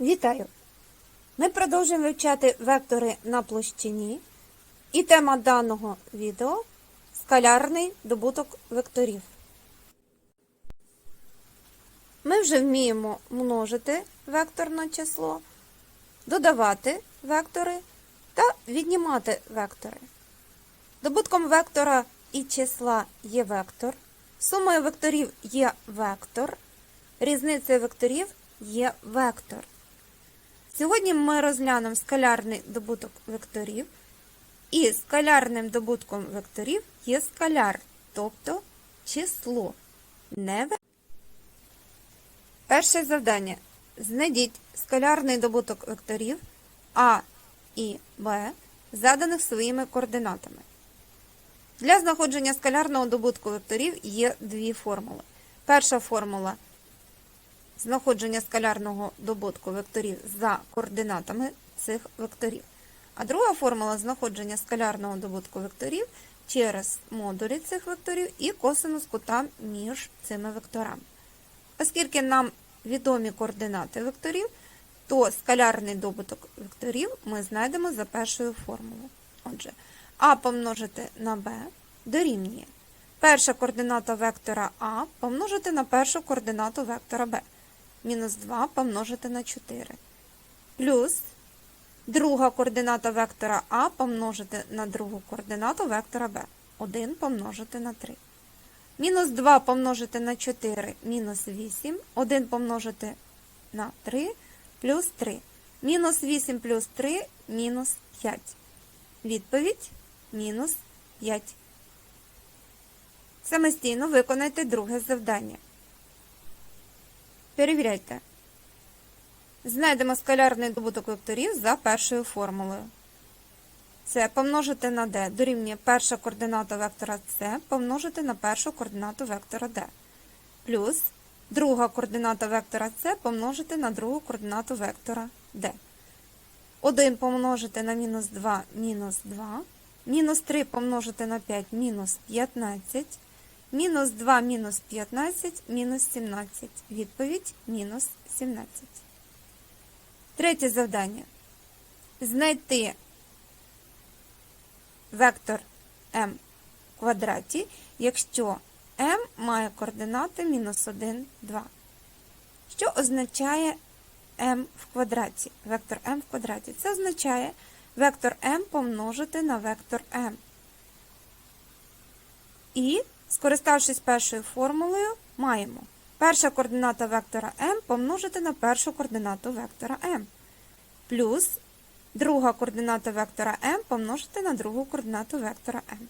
Вітаю! Ми продовжуємо вивчати вектори на площині. І тема даного відео скалярний добуток векторів. Ми вже вміємо множити векторне число, додавати вектори та віднімати вектори. Добутком вектора і числа є вектор, сумою векторів є вектор, різницею векторів є вектор. Сьогодні ми розглянемо скалярний добуток векторів. І скалярним добутком векторів є скаляр, тобто число. Не ве- Перше завдання. Знайдіть скалярний добуток векторів А і Б, заданих своїми координатами. Для знаходження скалярного добутку векторів є дві формули. Перша формула знаходження скалярного добутку векторів за координатами цих векторів. А друга формула знаходження скалярного добутку векторів через модулі цих векторів і косинус кута між цими векторами. Оскільки нам відомі координати векторів, то скалярний добуток векторів ми знайдемо за першою формулою. Отже, А помножити на Б дорівнює. Перша координата вектора А помножити на першу координату вектора Б. Мінус 2 помножити на 4. Плюс друга координата вектора А помножити на другу координату вектора Б. 1 помножити на 3. Мінус 2 помножити на 4 мінус 8. 1 помножити на 3 плюс 3. Мінус 8 плюс 3 мінус 5. Відповідь мінус 5. Самостійно виконайте друге завдання. Перевіряйте. Знайдемо скалярний добуток векторів за першою формулою. Це помножити на d дорівнює перша координата вектора c помножити на першу координату вектора d. Плюс друга координата вектора c помножити на другу координату вектора d. 1 помножити на мінус 2 мінус 2. Мінус 3 помножити на 5 мінус 15. Мінус 2 мінус 15 мінус 17. Відповідь мінус 17. Третє завдання. Знайти вектор m в квадраті, якщо m має координати мінус 1, 2. Що означає m в квадраті? Вектор m в квадраті. Це означає вектор m помножити на вектор m. І, скориставшись першою формулою, маємо перша координата вектора m помножити на першу координату вектора m. Плюс друга координата вектора m помножити на другу координату вектора m.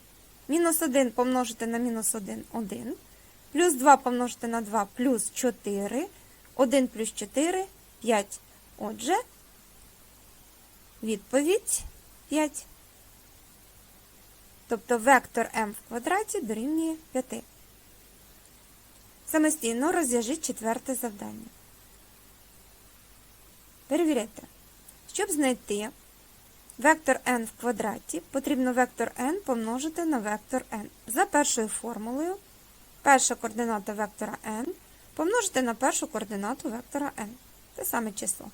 Мінус 1 помножити на мінус 1 1. Плюс 2 помножити на 2 плюс 4. 1 плюс 4 5. Отже, відповідь 5. Тобто вектор m в квадраті дорівнює 5. Самостійно розв'яжіть четверте завдання. Перевіряйте. Щоб знайти вектор n в квадраті, потрібно вектор n помножити на вектор n. За першою формулою, перша координата вектора n помножити на першу координату вектора n. Те саме число.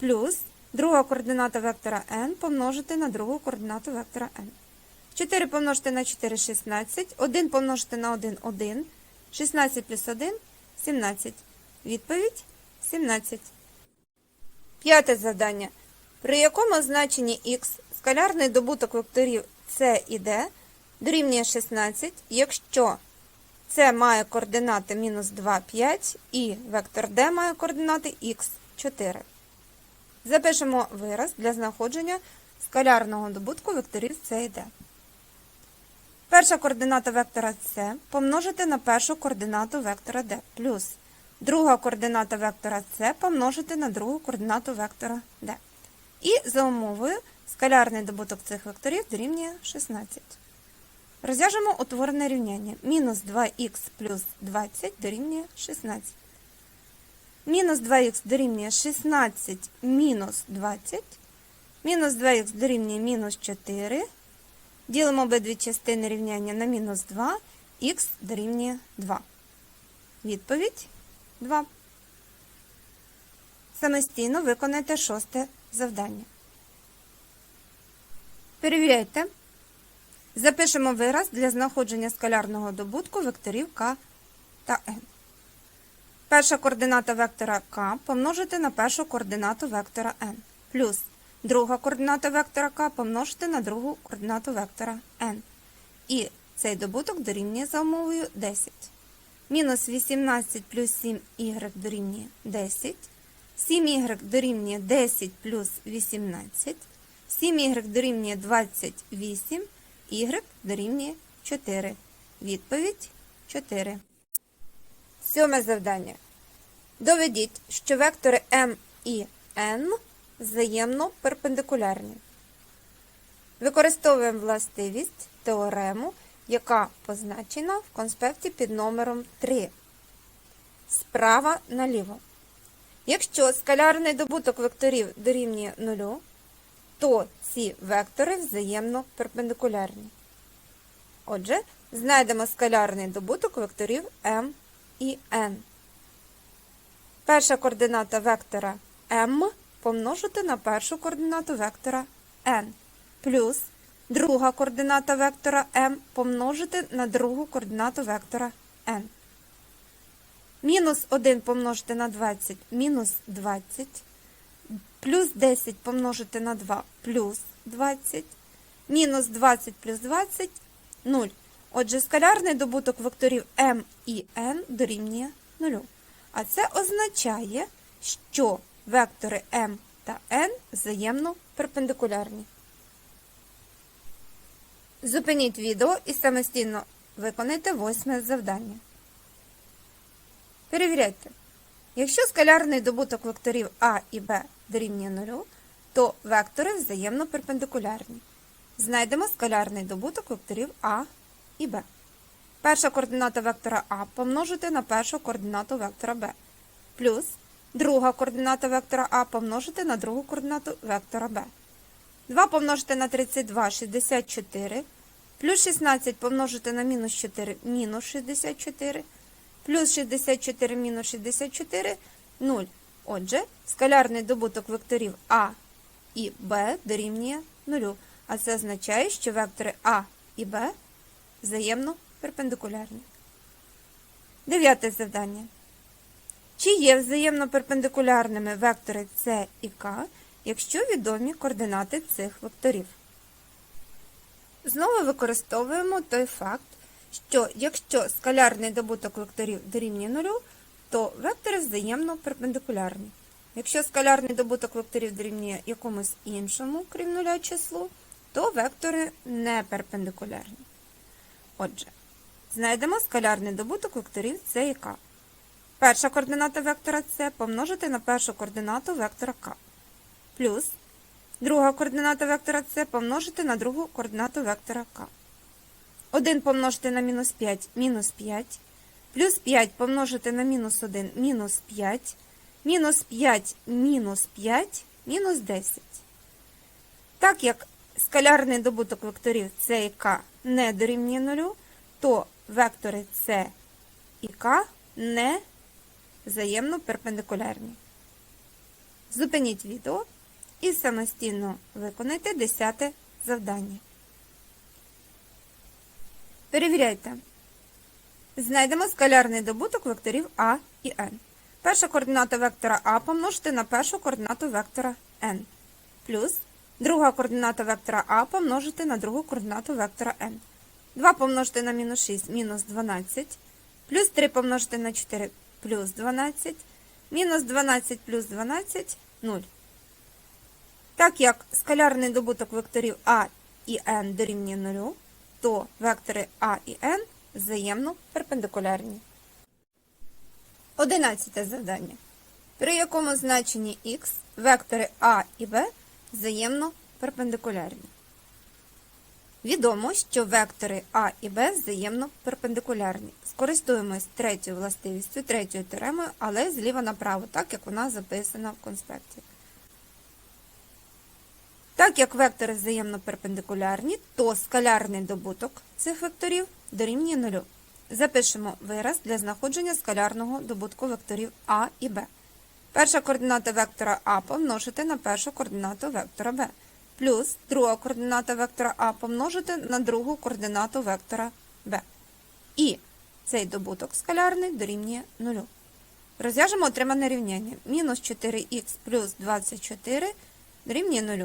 Плюс друга координата вектора n помножити на другу координату вектора n. 4 помножити на 4 16, 1 помножити на 1 1, 16 плюс 1 17. Відповідь 17. П'яте завдання. При якому значенні х скалярний добуток векторів c і d дорівнює 16, якщо c має координати мінус 2, 5 і вектор d має координати х 4. Запишемо вираз для знаходження скалярного добутку векторів c і d. Перша координата вектора c помножити на першу координату вектора d плюс друга координата вектора c помножити на другу координату вектора d. І за умовою скалярний добуток цих векторів дорівнює 16. Розв'яжемо утворене рівняння. Мінус 2х плюс 20 дорівнює 16. Мінус 2х дорівнює 16 мінус 20. Мінус 2х дорівнює мінус 4. Ділимо обидві частини рівняння на мінус 2, х дорівнює 2. Відповідь 2. Самостійно виконайте шосте завдання. Перевіряйте. Запишемо вираз для знаходження скалярного добутку векторів k та n. Перша координата вектора k помножити на першу координату вектора n. Плюс друга координата вектора k помножити на другу координату вектора n. І цей добуток дорівнює за умовою 10. Мінус 18 плюс 7y дорівнює 10. 7y дорівнює 10 плюс 18. 7y дорівнює 28. y дорівнює 4. Відповідь 4. Сьоме завдання. Доведіть, що вектори m і n взаємно перпендикулярні. Використовуємо властивість теорему, яка позначена в конспекті під номером 3. Справа наліво. Якщо скалярний добуток векторів дорівнює 0, то ці вектори взаємно перпендикулярні. Отже, знайдемо скалярний добуток векторів m і n. Перша координата вектора m помножити на першу координату вектора n. Плюс друга координата вектора m помножити на другу координату вектора n. Мінус 1 помножити на 20 мінус 20. Плюс 10 помножити на 2 плюс 20. Мінус 20 плюс 20 0. Отже, скалярний добуток векторів m і n дорівнює 0. А це означає, що вектори m та n взаємно перпендикулярні. Зупиніть відео і самостійно виконайте восьме завдання. Перевіряйте. Якщо скалярний добуток векторів А і Б дорівнює 0, то вектори взаємно перпендикулярні. Знайдемо скалярний добуток векторів А і Б. Перша координата вектора А помножити на першу координату вектора Б. Плюс друга координата вектора А помножити на другу координату вектора Б. 2 помножити на 32 – 64. Плюс 16 помножити на мінус 4 – мінус 64. Плюс 64 мінус 64 – 0. Отже, скалярний добуток векторів А і Б дорівнює 0. А це означає, що вектори А і Б взаємно перпендикулярні. Дев'яте завдання. Чи є взаємно перпендикулярними вектори С і К, якщо відомі координати цих векторів? Знову використовуємо той факт, що якщо скалярний добуток векторів дорівнює 0, то вектори взаємно перпендикулярні. Якщо скалярний добуток векторів дорівнює якомусь іншому, крім нуля числу, то вектори не перпендикулярні. Отже, знайдемо скалярний добуток векторів С і К. Перша координата вектора С помножити на першу координату вектора К. Плюс друга координата вектора С помножити на другу координату вектора К. 1 помножити на мінус 5 мінус 5. Плюс 5 помножити на мінус 1 мінус 5. Мінус 5 мінус 5 мінус 10. Так як скалярний добуток векторів С і К не дорівнює 0, то вектори С і К не взаємно перпендикулярні. Зупиніть відео і самостійно виконайте 10 завдання. Перевіряйте. Знайдемо скалярний добуток векторів А і n. Перша координата вектора А помножити на першу координату вектора n. Плюс друга координата вектора А помножити на другу координату вектора n. 2 помножити на мінус 6 мінус 12. Плюс 3 помножити на 4 плюс 12. Мінус 12 плюс 12 0. Так як скалярний добуток векторів А і n дорівнює 0, то вектори А і n взаємно перпендикулярні. Одинадцяте завдання. При якому значенні х вектори А і Б взаємно перпендикулярні. Відомо, що вектори А і Б взаємно перпендикулярні. Скористуємось третьою властивістю, третьою теоремою, але зліва направо, так як вона записана в конспекті. Так як вектори взаємно перпендикулярні, то скалярний добуток цих векторів дорівнює 0. Запишемо вираз для знаходження скалярного добутку векторів А і Б. Перша координата вектора А помножити на першу координату вектора Б. Плюс друга координата вектора А помножити на другу координату вектора Б. І цей добуток скалярний дорівнює 0. Розв'яжемо отримане рівняння. Мінус 4х плюс 24 дорівнює 0.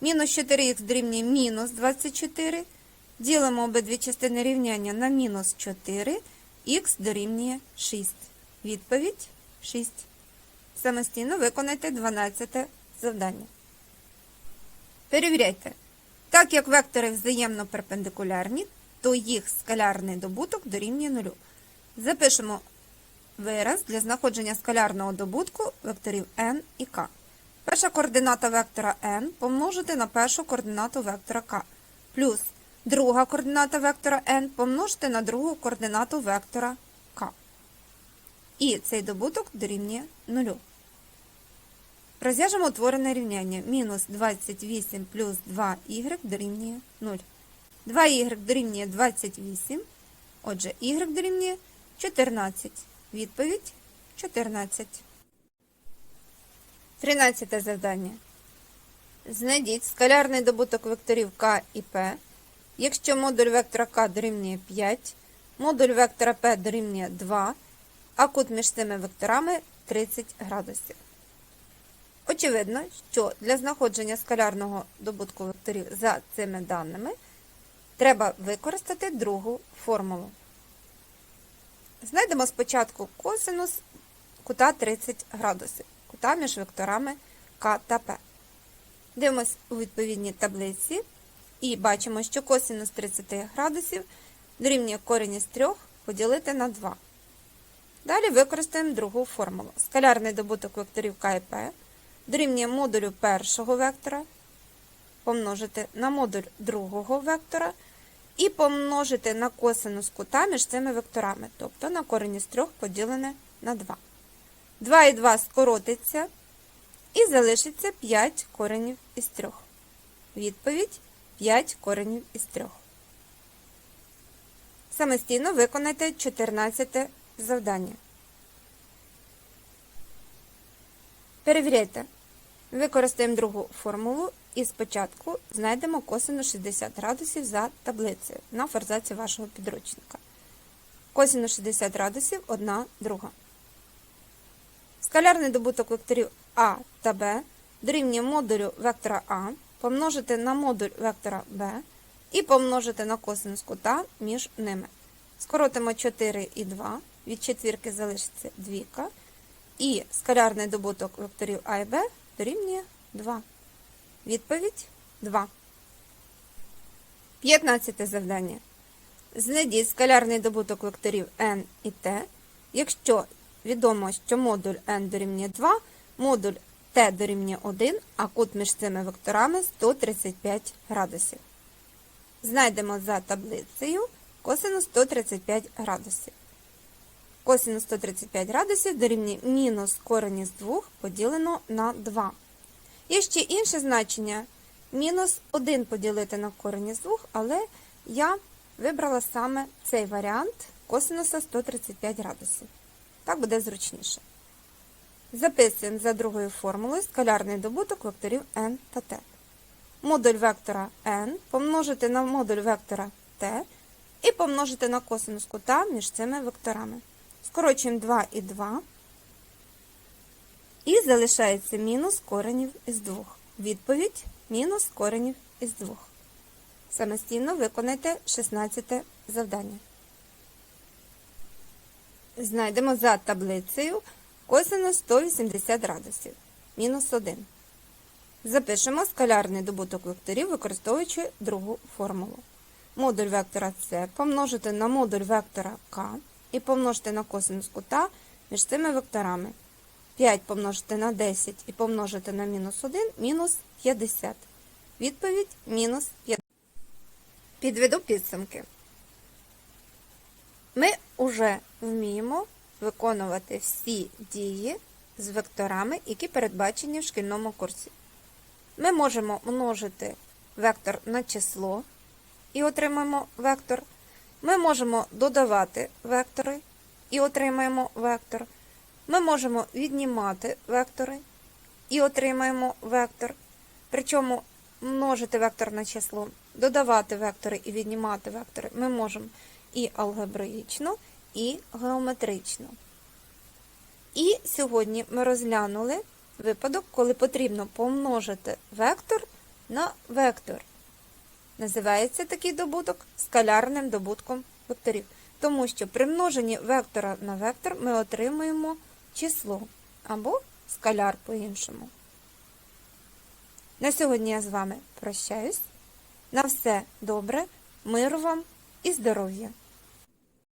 Мінус 4х дорівнює мінус 24. Ділимо обидві частини рівняння на мінус 4, х дорівнює 6. Відповідь 6. Самостійно виконайте 12 завдання. Перевіряйте. Так як вектори взаємно перпендикулярні, то їх скалярний добуток дорівнює 0. Запишемо вираз для знаходження скалярного добутку векторів n і k. Перша координата вектора n помножити на першу координату вектора k, плюс друга координата вектора n помножити на другу координату вектора k. І цей добуток дорівнює 0. Розв'яжемо утворене рівняння. Мінус 28 плюс 2y дорівнює 0. 2y дорівнює 28. Отже, y дорівнює 14. Відповідь 14. 13 завдання. Знайдіть скалярний добуток векторів k і p, якщо модуль вектора k дорівнює 5, модуль вектора p дорівнює 2, а кут між цими векторами 30 градусів. Очевидно, що для знаходження скалярного добутку векторів за цими даними треба використати другу формулу. Знайдемо спочатку косинус кута 30 градусів, кута між векторами К та П. Дивимось у відповідній таблиці і бачимо, що косинус 30 градусів дорівнює корінь із 3 поділити на 2. Далі використаємо другу формулу. Скалярний добуток векторів К і П дорівнює модулю першого вектора помножити на модуль другого вектора і помножити на косинус кута між цими векторами, тобто на корінь із 3 поділене на 2. 2 і 2 скоротиться і залишиться 5 коренів із 3. Відповідь 5 коренів із 3. Самостійно виконайте 14 завдання. Перевіряйте. Використаємо другу формулу і спочатку знайдемо косинус 60 градусів за таблицею на форзаці вашого підручника. Косинус 60 градусів 1 друга. Скалярний добуток векторів А та Б дорівнює модулю вектора А помножити на модуль вектора Б і помножити на косинус кута між ними. Скоротимо 4 і 2, від четвірки залишиться двійка, і скалярний добуток векторів А і Б дорівнює 2. Відповідь 2. 15 завдання. Знайдіть скалярний добуток векторів n і t, якщо відомо, що модуль n дорівнює 2, модуль t дорівнює 1, а кут між цими векторами 135 градусів. Знайдемо за таблицею косинус 135 градусів. Косинус 135 градусів дорівнює мінус корень із 2 поділено на 2. Є ще інше значення мінус 1 поділити на корень із 2, але я вибрала саме цей варіант косинуса 135 градусів. Так буде зручніше. Записуємо за другою формулою скалярний добуток векторів n та t. Модуль вектора n помножити на модуль вектора t і помножити на косинус кута між цими векторами. Скорочуємо 2 і 2. І залишається мінус коренів із 2. Відповідь мінус коренів із 2. Самостійно виконайте 16 завдання. Знайдемо за таблицею косинус 180 градусів. Мінус 1. Запишемо скалярний добуток векторів, використовуючи другу формулу. Модуль вектора С помножити на модуль вектора К і помножити на косинус кута між цими векторами. 5 помножити на 10 і помножити на мінус 1 мінус 50. Відповідь мінус 50. Підведу підсумки. Ми вже вміємо виконувати всі дії з векторами, які передбачені в шкільному курсі. Ми можемо множити вектор на число і отримаємо вектор. Ми можемо додавати вектори і отримаємо вектор. Ми можемо віднімати вектори і отримаємо вектор. Причому множити векторне число, додавати вектори і віднімати вектори ми можемо і алгебраїчно, і геометрично. І сьогодні ми розглянули випадок, коли потрібно помножити вектор на вектор. Називається такий добуток скалярним добутком векторів, тому що при множенні вектора на вектор ми отримуємо число або скаляр по-іншому. На сьогодні я з вами прощаюсь. На все добре, миру вам і здоров'я!